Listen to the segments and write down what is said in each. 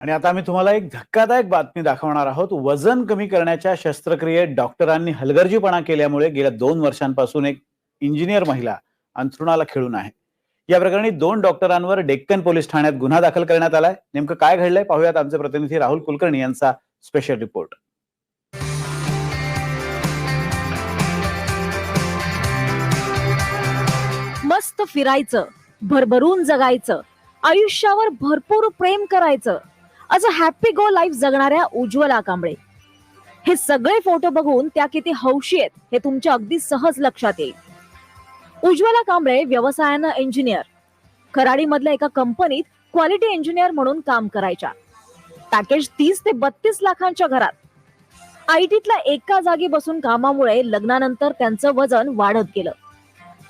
आणि आता आम्ही तुम्हाला एक धक्कादायक बातमी दाखवणार आहोत. वजन कमी करण्याच्या शस्त्रक्रियेत डॉक्टरांनी हलगर्जीपणा केल्यामुळे गेल्या दोन वर्षांपासून एक इंजिनियर महिला अंथरुणाला खेळून आहे. या प्रकरणी दोन डॉक्टरांवर डेक्कन पोलीस ठाण्यात गुन्हा दाखल करण्यात आलाय. नेमकं काय घडलंय पाहूयात आमचे प्रतिनिधी राहुल कुलकर्णी यांचा स्पेशल रिपोर्ट मस्त फिरायचं भरभरून जगायचं आयुष्यावर भरपूर प्रेम करायचं असं हॅपी गो लाईफ जगणाऱ्या उज्ज्वला कांबळे. हे सगळे फोटो बघून त्या किती हौशी आहेत हे तुमच्या अगदी सहज लक्षात येईल. उज्ज्वला कांबळे व्यवसायानं इंजिनियर कराडीमधल्या एका कंपनीत क्वालिटी इंजिनियर म्हणून काम करायच्या. पॅकेज तीस ते बत्तीस लाखांच्या घरात. आयटीतल्या एका जागी बसून कामामुळे लग्नानंतर त्यांचं वजन वाढत गेलं.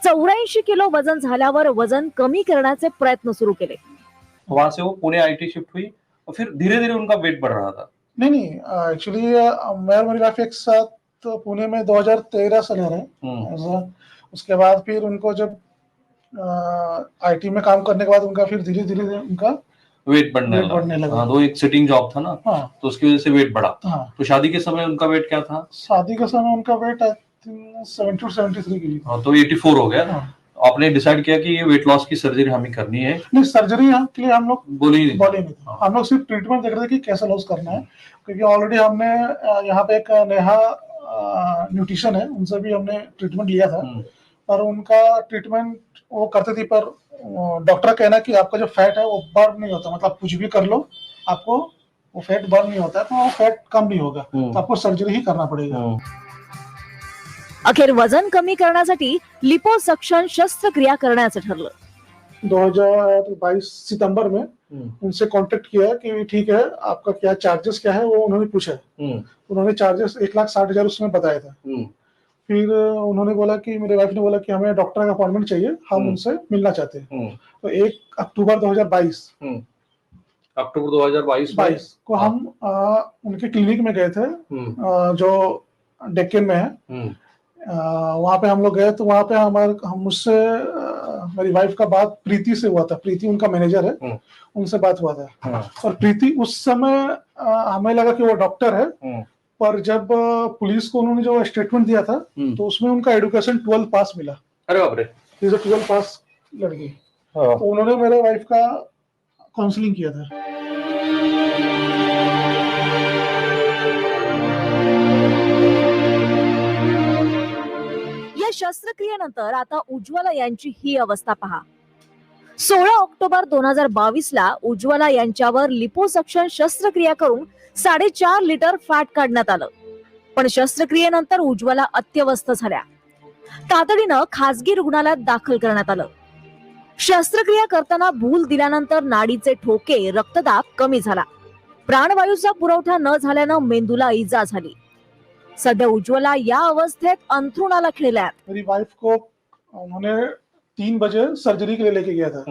चौऱ्याऐंशी किलो वजन झाल्यावर वजन कमी करण्याचे प्रयत्न सुरू केले. वहां से वो पुणे आईटी शिफ्ट हुई. और फिर धीरे धीरे उनका वेट बढ़ रहा था। नहीं नहीं एक्चुअली मैं और मेरी वाइफ एक साथ पुणे में 2013 से ले रहे हैं। हम्म, उसके बाद फिर उनको जब आईटी में काम करने के बाद उनका फिर धीरे धीरे उनका वेट बढ़ने वेट लगा। बढ़ने लगा। हाँ तो एक सिटिंग जॉब था ना हाँ। तो उसकी वजह से वेट बढ़ा। हाँ। तो शादी के समय उनका वेट क्या था? शादी के समय उनका weight I think seventy two seventy three के लिए हाँ, तो 84 हो गया हाँ। आपने डिसाइड किया कि ये वेट लॉस की सर्जरी हमें करनी है। नहीं सर्जरी के लिए हम लोग बोली ही नहीं। बोले नहीं थे। हम लोग सिर्फ़ ट्रीटमेंट देख रहे थे कि कैसे लॉस करना है। क्योंकि ऑलरेडी हमने यहाँ पे एक नेहा न्यूट्रिशन है उनसे भी हमने ट्रीटमेंट लिया था। हम्म, पर उनका ट्रीटमेंट वो करते थे पर डॉक्टर कहना कि आपका जो फैट है वो बर्न नहीं होता। मतलब कुछ भी कर लो आपको वो फैट बर्न नहीं होता है तो वो फैट कम नहीं होगा। हम्म, तो आपको सर्जरी ही करना पड़ेगा। हम्म, अखेर वज़न कमी करण्यासाठी लिपोसक्शन शस्त्रक्रिया करण्याचं ठरलं. 2022 सितंबर में हम्म, उनसे कांटेक्ट किया कि ठीक है आपका क्या चार्जेस क्या है वो उन्होंने पूछा। हम्म, उन्होंने चार्जेस एक लाख साठ हज़ार उसमें बताया था। हम्म, फिर उन्होंने बोला कि मेरे वाइफ ने बोला कि हमें डॉक्टर का अपॉइंटमेंट चाहिए हम। उनसे मिलना चाहते हैं। तो एक अक्टूबर 2022 अक्टूबर 2022 में? 22 को हम आ, उनके क्लिनिक में गए थे आ, जो डेक्कन में है। वहाँ पे हम लोग गए तो वहाँ पे हमारे हम मुझसे मेरी वाइफ का बात प्रीति से हुआ था। प्रीति उनका मैनेजर है। हम्म। उनसे बात हुआ था। हाँ, और प्रीति उस समय हमें लगा कि वो डॉक्टर है। हम्म, पर जब पुलिस को उन्होंने जो स्टेटमेंट दिया था हम्म। तो उसमें उनका एडुकेशन ट्वेल्व पास मिला। अरे बाप रे। इज़ ट्वेल्व पास लड़की। हाँ, तो उन्होंने मेरे वाइफ का काउंसलिंग किया था। या शस्त्रक्रियेनंतर आता उज्ज्वला यांची ही अवस्था पहा. सोळा ऑक्टोबर दोन हजार बावीस ला उज्ज्वला यांच्यावर लिपोसक्शन शस्त्रक्रिया करून साडेचार लिटर फॅट काढण्यात आलं. पण शस्त्रक्रियेनंतर उज्ज्वला अत्यवस्थ झाल्या. तातडीनं खासगी रुग्णालयात दाखल करण्यात आलं. शस्त्रक्रिया करताना भूल दिल्यानंतर नाडीचे ठोके रक्तदाब कमी झाला. प्राणवायूचा पुरवठा न झाल्यानं मेंदूला इजा झाली. सध्या उज्ज्वला या अवस्थेत अंथरुणाला आहेत. मेरी वाइफ को उन्होंने तीन बजे सर्जरी के लिए लेके गया था।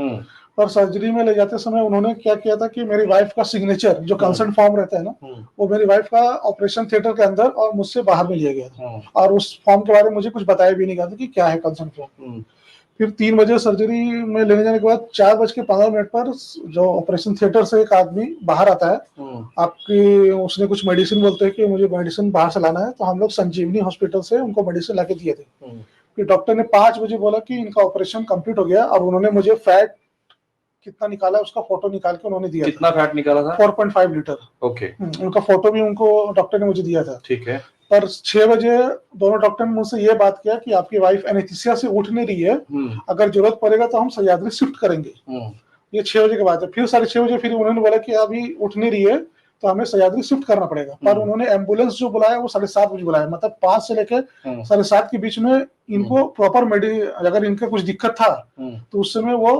और सर्जरी में ले जाते समय उन्होंने क्या किया था कि मेरी वाइफ का सिग्नेचर जो कंसर्न फॉर्म रहता है ना हम्म, वो मेरी वाइफ का ऑपरेशन थिएटर के अंदर और मुझसे बाहर में लिया गया था। हम्म, और उस फॉर्म के बारे में मुझे कुछ बताया भी नहीं गया था कि क्या है कंसर्न फॉर्म हम्म, फिर तीन बजे सर्जरी में लेने जाने के बाद चार बज के पंद्रह मिनट पर जो ऑपरेशन थिएटर से एक आदमी बाहर आता है आपके आपकी उसने कुछ मेडिसिन बोलते हैं कि मुझे मेडिसिन बाहर से लाना है तो हम लोग संजीवनी हॉस्पिटल से उनको मेडिसिन लाके दिए थे। हम्म, फिर डॉक्टर ने पाँच बजे बोला कि इनका ऑपरेशन कंप्लीट हो गया और उन्होंने मुझे फैट कितना निकाला उसका फ़ोटो निकाल के उन्होंने दिया कितना फैट निकाला था? Four point five litre okay उनका फ़ोटो भी उनको डॉक्टर ने मुझे दिया था। ठीक है। पर छह बजे दोनों डॉक्टर ने मुझसे ये बात किया कि आपकी वाइफ एनेस्थीसिया से उठ नहीं रही है। हम्म, अगर ज़रूरत पड़ेगा तो हम सह्याद्री शिफ्ट करेंगे। हम्म, ये छह बजे के बाद है। फिर साढ़े छह बजे फिर उन्होंने बोला कि अभी उठ नहीं रही है तो हमें सह्याद्री शिफ्ट करना पड़ेगा। पर हम्म। उन्होंने एंबुलेंस जो बुलाया वो साढ़े सात बजे बुलाया। मतलब पाँच से लेकर साढ़े सात के बीच में इनको प्रॉपर मेडि अगर इनका कुछ दिक्कत था। तो उस समय वो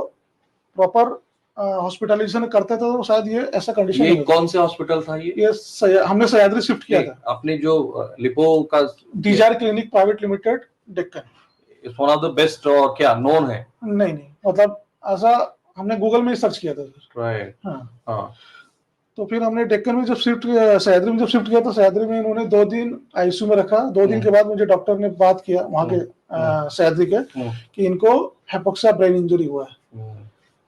प्रॉपर हॉस्पिटलाइजेशन करते थे तो शायद ये ऐसा कंडीशन ये कौन से हॉस्पिटल था ये? ये हमने सह्याद्री शिफ्ट किया था। अपने जो लिपो का डीजार clinic private limited Deccan it's one of the best और क्या नोन है? नहीं नहीं मतलब ऐसा हमने गूगल में सर्च किया था सर। राइट हाँ। हाँ। तो फिर हमने डेक्कन में जब शिफ्ट किया सह्याद्री में जब शिफ्ट किया तो सह्याद्री में इन्होंने दो दिन आईसीयू में रखा। दो दिन हम्म। के बाद मुझे डॉक्टर ने बात किया वहाँ के अ, सह्याद्री के हम्म। कि इनको हेपोक्सा ब्रेन इंजरी हुआ है। हम्म,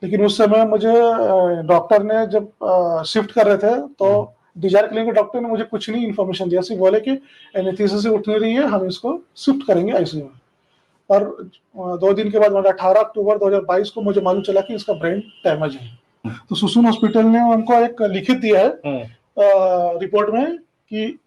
लेकिन उस समय मुझे डॉक्टर ने जब शिफ्ट कर रहे थे तो डिज़ायर क्लिनिक के डॉक्टर ने मुझे कुछ नहीं इन्फॉर्मेशन दिया। सिर्फ़ बोले कि एनेस्थीसिया से उठ नहीं रही है हम इसको शिफ्ट करेंगे आईसीयू में। और दो दिन के बाद मतलब अठारह अक्टूबर 2022 को मुझे मालूम चला कि इसका ब्रेन डैमेज है। तो सुसुन हॉस्पिटल ने उनको एक लिखित दिया है हम्म, रिपोर्ट में कि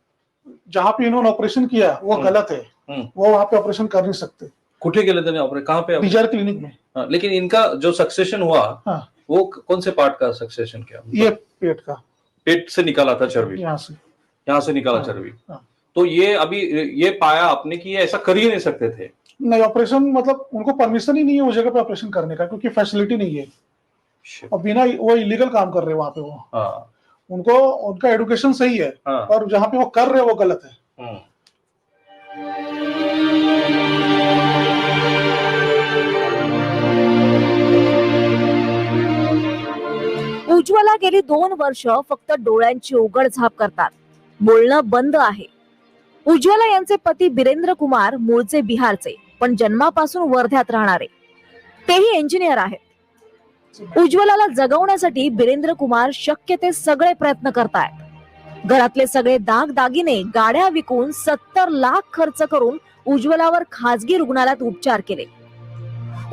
जहाँ पे इन्होंने ऑपरेशन किया वो हम्म। गलत है। हम्म। वो वहाँ पे ऑपरेशन कर नहीं सकते। कुठे गेले त्याने ऑपरेट कहाँ पे डिज़ायर क्लिनिक में। हाँ, लेकिन इनका जो सक्सेशन हुआ हाँ। वो कौन से पार्ट का सक्सेशन किया? ये पेट का। पेट से निकाला था चर्बी। यहाँ से। यहाँ से निकाला हाँ, चर्बी। हाँ। तो ये अभी ये पाया आपने कि ये ऐसा कर ही नहीं सकते थे? नहीं ऑपरेशन मतलब उनको परमिशन ही नहीं है उस जगह पे ऑपरेशन करने का क्योंकि फैसिलिटी नहीं है। और बिना वो इलीगल काम कर रहे हैं वहाँ पे वो। हाँ। उनको उनका एडुकेशन सही है हाँ। और जहाँ पे वो कर रहे हैं वो गलत है। हम्म. उज्ज्वला गेली दोन वर्ष फक्त डोळ्यांची उघड झाप करतात. बोलणं बंद आहे. उज्ज्वला यांचे पती बिरेंद्र कुमार मूळचे बिहारचे पण जन्मापासून वर्ध्यात राहणारे. तेही इंजिनियर आहेत. उज्ज्वलाला जगवण्यासाठी बिरेंद्र कुमार शक्य ते सगळे प्रयत्न करतायत. घरातले सगळे दाग दागिने गाड्या विकून सत्तर लाख खर्च करून उज्ज्वलावर खासगी रुग्णालयात उपचार केले.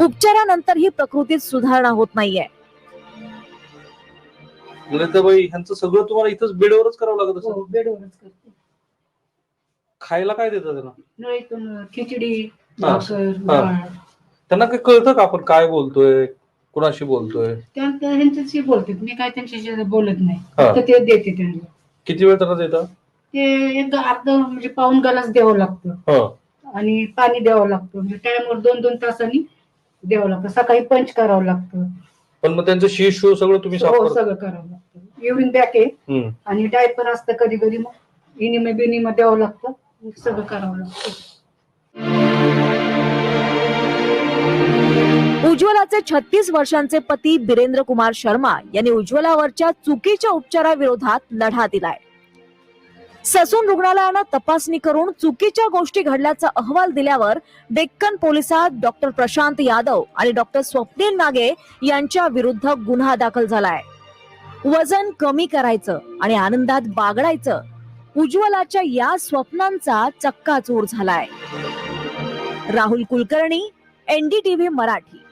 उपचारानंतर ही प्रकृतीत सुधारणा होत नाहीये. ललिताबाई ह्यांचं सगळं तुम्हाला इथंच बेडवरच करावं लागत असं हो बेडवरच करते. खायला काय देतात त्यांना? नळीतून खिचडी. भाकर हा. डाळ. त्यांना काही कळतं का आपण काय बोलतोय? कुणाशी बोलतोय? त्या त्या ह्यांच्याशी बोलतात. मी काय त्यांच्याशी बोलत नाही. हा. ते देते त्यांना. किती वेळ त्यांना देतात ते एक अर्ध म्हणजे पाऊन गलास द्यावं लागतं. हा. आणि पाणी द्यावं लागतं. म्हणजे टाइमवर दोन दोन तासांनी द्यावं लागतं. सकाळी पंच करावं लागतं. पण मग त्यांचं शी शू सगळं तुम्ही साफ हो करता सगळं करावं लागतं. युरिन बॅक आहे हम्म. आणि डायपर असतं कधी कधी मग. इनिमे बिनिमे द्यावं लागतं. सगळं करावं लागतं. उज्ज्वलाचे छत्तीस वर्षांचे पती बिरेंद्र कुमार शर्मा यांनी उज्ज्वलावरच्या चुकीच्या उपचाराविरोधात लढा दिलाय. ससून रुग्णालयानं तपासणी करून चुकीच्या गोष्टी घडल्याचा अहवाल दिल्यावर डेक्कन पोलिसात डॉक्टर प्रशांत यादव आणि डॉक्टर स्वप्नील नागे यांच्या विरुद्ध गुन्हा दाखल झालाय. वजन कमी करायचं आणि आनंदात बागडायचं उज्ज्वलाच्या या स्वप्नांचा चक्काचूर झालाय. राहुल कुलकर्णी एनडीटीव्ही मराठी.